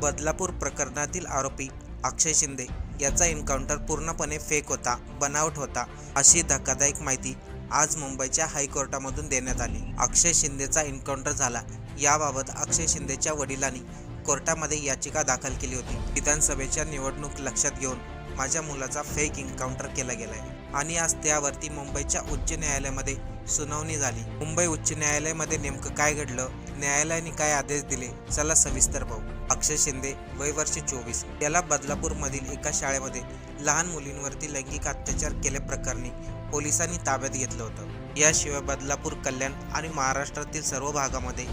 बदलापूर प्रकरणातील आरोपी अक्षय शिंदे याचा एन्काउंटर पूर्णपणे फेक होता बनावट होता अशी धक्कादायक माहिती आज मुंबईच्या हायकोर्टामधून देण्यात आली. अक्षय शिंदेचा एन्काउंटर झाला. याबाबत अक्षय शिंदेच्या वडिलांनी कोर्टामध्ये याचिका दाखल केली होती. विधानसभेच्या निवडणूक लक्षात घेऊन माझ्या मुलाचा फेक एन्काउंटर केला गेलाय आणि आज त्यावरती मुंबईच्या उच्च न्यायालयामध्ये सुनावणी झाली. मुंबई उच्च न्यायालयामध्ये नेमकं काय घडलं? न्यायालयाने काय आदेश दिले? चला सविस्तर पाहू. अक्षय शिंदे वय वर्ष चोवीस. याला बदलापूर मधील एका शाळेमध्ये लहान मुलींवरती लैंगिक अत्याचार केल्याप्रकरणी पोलिसांनी ताब्यात घेतलं होतं. याशिवाय बदलापूर कल्याण आणि महाराष्ट्रातील सर्व भागामध्ये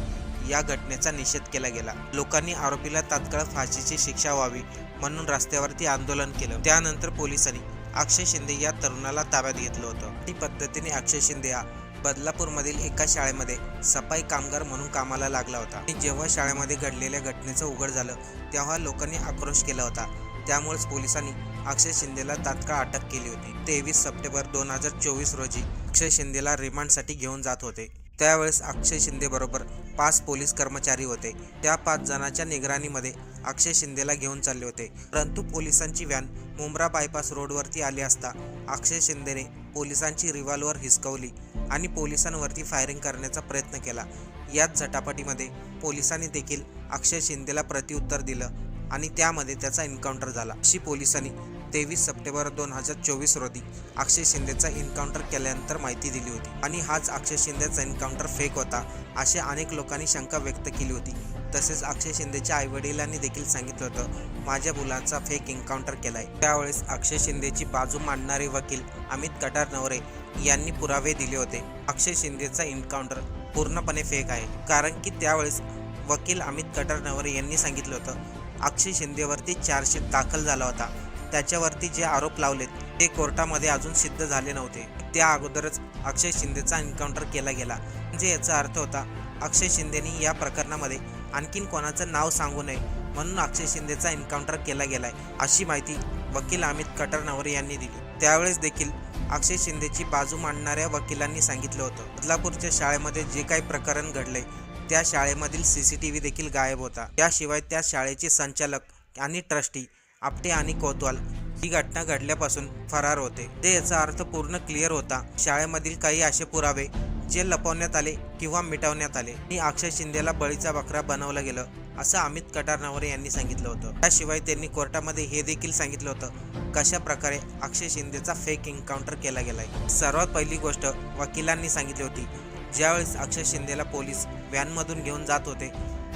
या घटनेचा निषेध केला गेला. लोकांनी आरोपीला तात्काळ फाशीची शिक्षा व्हावी म्हणून रस्त्यावरती आंदोलन केलं. त्यानंतर पोलिसांनी अक्षय शिंदे या तरुणाला ताब्यात घेतलं होतं. ती पद्धतीने अक्षय शिंदे हा बदलापूरमधील एका शाळेमध्ये सफाई कामगार म्हणून कामाला लागला होता. आणि जेव्हा शाळेमध्ये घडलेल्या घटनेचं उघड झालं तेव्हा लोकांनी आक्रोश केला होता. त्यामुळेच पोलिसांनी अक्षय शिंदेला तात्काळ अटक केली होती. तेवीस सप्टेंबर दोन हजार चोवीस रोजी अक्षय शिंदेला रिमांडसाठी घेऊन जात होते. त्यावेळेस अक्षय शिंदेबरोबर पाच पोलीस कर्मचारी होते. त्या पाच जणांच्या निगराणीमध्ये अक्षय शिंदेला घेऊन चालले होते. परंतु पोलिसांची व्हॅन मुंब्रा बायपास रोडवरती आली असता अक्षय शिंदेने पोलिसांची रिव्हॉल्वर हिसकवली. आणि पोलिसांवरती फायरिंग करण्याचा प्रयत्न केला. याच झटापटीमध्ये पोलिसांनी देखील अक्षय शिंदेला प्रत्युत्तर दिलं आणि त्यामध्ये त्याचा एन्काउंटर झाला. अशी पोलिसांनी तेवीस सप्टेंबर दोन हजार चोवीस रोजी अक्षय शिंदेचा एन्काउंटर केल्यानंतर माहिती दिली होती. आणि हाच अक्षय शिंदेचा एन्काउंटर फेक होता असे अनेक लोकांनी शंका व्यक्त केली होती. तसेच अक्षय शिंदेच्या आईवडिलांनी देखील सांगितलं होतं माझ्या मुलांचा फेक एन्काउंटर केलाय. त्यावेळेस अक्षय शिंदेची बाजू मांडणारे वकील अमित कटार नवरे यांनी पुरावे दिले होते. अक्षय शिंदेचा एन्काउंटर पूर्णपणे फेक आहे. कारण की त्यावेळेस वकील अमित कटार नवरे यांनी सांगितलं होतं अक्षय शिंदेवरती चार्जशीट दाखल झाला होता. त्याच्यावरती जे आरोप लावलेत ते कोर्टामध्ये अजून सिद्ध झाले नव्हते. त्या अगोदरच अक्षय शिंदेचा एन्काउंटर केला गेला. म्हणजे याचा अर्थ होता अक्षय शिंदेनी या प्रकरणामध्ये आणखीन कोणाचं नाव सांगू नये म्हणून अक्षय शिंदेचा एन्काउंटर केला गेलाय अशी माहिती वकील अमित कटरनवर यांनी दिली. त्यावेळेस देखील अक्षय शिंदेची बाजू मांडणाऱ्या वकिलांनी सांगितलं होतं. बदलापूरच्या शाळेमध्ये जे काही प्रकरण घडले त्या शाळेमधील सी सी टी व्ही देखील गायब होता. याशिवाय त्या शाळेचे संचालक आणि ट्रस्टी आपटे आणि कोतवाल ही घटना घडल्यापासून फरार होते. ते याचा अर्थ पूर्ण क्लिअर होता शाळेमधील काही असे पुरावे जे लपवण्यात आले किंवा मिटवण्यात आले. आणि अक्षय शिंदेला बळीचा बकरा बनवलं गेलं असं अमित कटारनवरे यांनी सांगितलं होतं. त्याशिवाय त्यांनी कोर्टामध्ये हे देखील सांगितलं होतं कशा प्रकारे अक्षय शिंदेचा फेक एन्काउंटर केला गेलाय. सर्वात पहिली गोष्ट वकिलांनी सांगितली होती ज्यावेळेस अक्षय शिंदेला पोलीस व्हॅनमधून घेऊन जात होते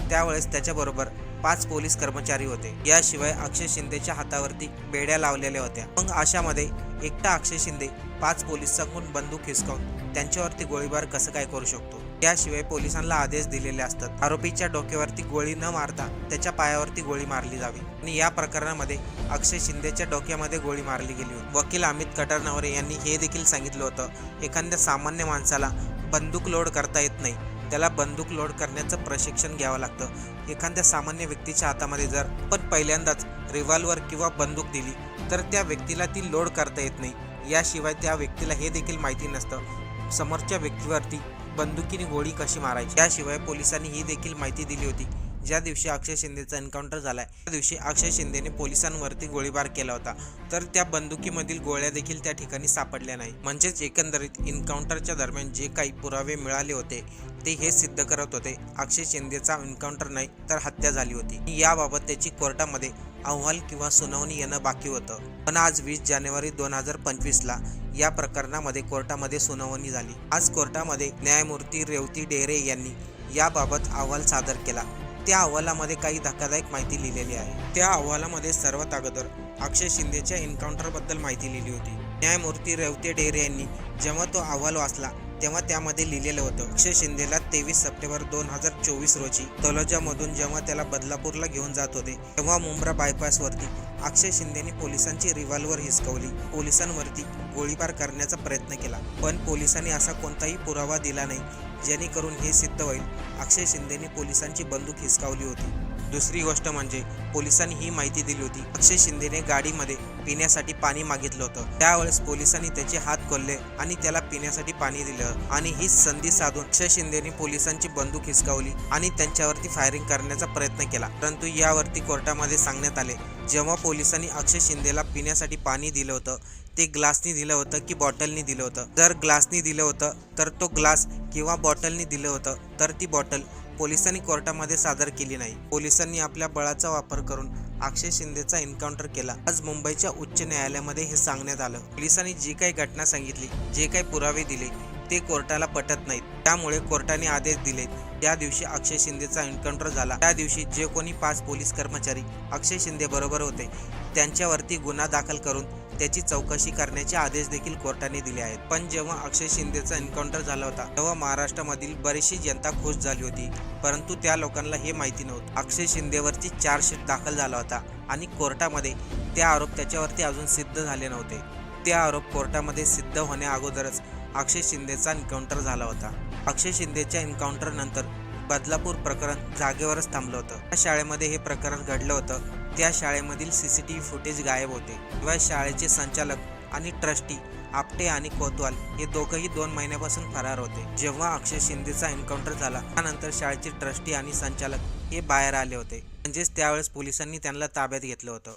त्यावेळेस त्याच्याबरोबर पाच पोलीस कर्मचारी होते. याशिवाय अक्षय शिंदेच्या हातावरती बेड्या लावलेल्या होत्या. मग अशामध्ये एकटा अक्षय शिंदे पाच पोलिसांकडून बंदूक हिसकावून त्यांच्यावरती गोळीबार कसं काय करू शकतो? याशिवाय पोलिसांना आदेश दिलेले असतात. आरोपीच्या डोक्यावरती गोळी न मारता त्याच्या पायावरती गोळी मारली जावी. आणि या प्रकरणामध्ये अक्षय शिंदेच्या डोक्यामध्ये गोळी मारली गेली होती. वकील अमित कटारनवरे यांनी हे देखील सांगितलं होतं एखाद्या सामान्य माणसाला बंदूक लोड करता येत नाही. त्याला बंदूक लोड करण्याचं प्रशिक्षण घ्यावं लागतं. एखाद्या सामान्य व्यक्तीच्या हातामध्ये जर पण पहिल्यांदाच रिव्हॉल्वर किंवा बंदूक दिली तर त्या व्यक्तीला ती लोड करता येत नाही. याशिवाय त्या व्यक्तीला हे देखील माहिती नसतं. समोरच्या व्यक्तीवरती बंदुकीने गोळी कशी मारायची? त्याशिवाय पोलिसांनी ही देखील माहिती दिली होती. ज्या दिवशी अक्षय शिंदेचा एन्काउंटर झालाय त्या दिवशी अक्षय शिंदेने पोलिसांवरती गोळीबार केला होता. तर त्या बंदुकीमधील गोळ्या देखील त्या ठिकाणी सापडल्या नाही म्हणजेच एकंदरीत एन्काउंटरच्या दरम्यान जे काही पुरावे मिळाले होते ते हे सिद्ध करत होते. अक्षय शिंदेचा एन्काउंटर नाही तर हत्या झाली होती. याबाबत त्याची कोर्टामध्ये अहवाल किंवा सुनावणी येणं बाकी होतं. पण आज वीस जानेवारी दोन हजार पंचवीसला या प्रकरणामध्ये कोर्टामध्ये सुनावणी झाली. आज कोर्टामध्ये न्यायमूर्ती रेवती डेरे यांनी याबाबत अहवाल सादर केला. त्या अहवालामध्ये काही धक्कादायक माहिती लिहिलेली आहे. त्या अहवालामध्ये सर्वात अगोदर अक्षय शिंदेच्या एन्काउंटरबद्दल माहिती लिहिली होती. न्यायमूर्ती रेवते डेरे यांनी जेव्हा तो अहवाल वाचला तेव्हा त्यामध्ये लिहिलेलं होतं अक्षय शिंदेला तेवीस सप्टेंबर दोन हजार चोवीस रोजी तलोजामधून जेव्हा त्याला बदलापूरला घेऊन जात होते तेव्हा मुंब्रा बायपासवरती अक्षय शिंदेने पोलिसांची रिव्हॉल्वर हिसकवली. पोलिसांवरती गोळीबार करण्याचा प्रयत्न केला पण पोलिसांनी असा कोणताही पुरावा दिला नाही जेणेकरून हे सिद्ध होईल. अक्षय शिंदेने पोलिसांची बंदूक हिसकावली होती. दुसरी गोष्ट म्हणजे पोलिसांनी ही माहिती दिली होती. अक्षय शिंदेने गाडीमध्ये पिण्यासाठी पाणी मागितलं होतं. त्यावेळेस पोलिसांनी त्याचे हात खोलले आणि त्याला पिण्यासाठी पाणी दिलं आणि ही संधी साधून अक्षय शिंदेने पोलिसांची बंदूक हिसकावली आणि त्यांच्यावरती फायरिंग करण्याचा प्रयत्न केला. परंतु यावरती कोर्टामध्ये सांगण्यात आले जेव्हा पोलिसांनी अक्षय शिंदेला पिण्यासाठी पाणी दिलं होतं ते ग्लासनी दिलं होतं की बॉटलनी दिलं होतं. जर ग्लासनी दिलं होतं तर तो ग्लास किंवा बॉटलनी दिलं होतं तर ती बॉटल पोलिसांनी कोर्टामध्ये सादर केली नाही. पोलिसांनी आपल्या बळाचा वापर करून अक्षय शिंदेचा एन्काउंटर केला. आज मुंबईच्या उच्च न्यायालयामध्ये हे सांगण्यात आलं. पोलिसांनी जी काही घटना सांगितली जे काही पुरावे दिले ते कोर्टाला पटत नाहीत. त्यामुळे कोर्टाने आदेश दिले. त्या दिवशी अक्षय शिंदेचा एन्काउंटर झाला. त्या दिवशी जे कोणी पाच पोलीस कर्मचारी अक्षय शिंदे बरोबर होते त्यांच्यावरती गुन्हा दाखल करून त्याची चौकशी करण्याचे आदेश देखील कोर्टाने दिले आहेत. पण जेव्हा अक्षय शिंदेचा एन्काउंटर झाला होता तेव्हा महाराष्ट्रामधील बरीचशी जनता खुश झाली होती. परंतु त्या लोकांना हे माहिती नव्हतं. अक्षय शिंदेवरची चार्जशीट दाखल झाला होता आणि कोर्टामध्ये त्या आरोप त्याच्यावरती अजून सिद्ध झाले नव्हते. ते आरोप कोर्टामध्ये सिद्ध होण्या अगोदरच अक्षय शिंदेचा एन्काउंटर झाला होता. अक्षय शिंदेच्या एन्काउंटर नंतर बदलापूर प्रकरण जागेवरच थांबलं होतं. त्या शाळेमध्ये हे प्रकरण घडलं होतं. त्या शाळेमधील C C T V footage गायब होते. व शाळेचे संचालक आणि ट्रस्टी आपटे आणि कोतवाल हे दोघंही दोन महिन्यापासून फरार होते. जेव्हा अक्षय शिंदेचा एन्काउंटर झाला त्यानंतर शाळेचे ट्रस्टी आणि संचालक हे बाहेर आले होते. म्हणजेच त्यावेळेस पोलिसांनी त्यांना ताब्यात घेतलं होतं.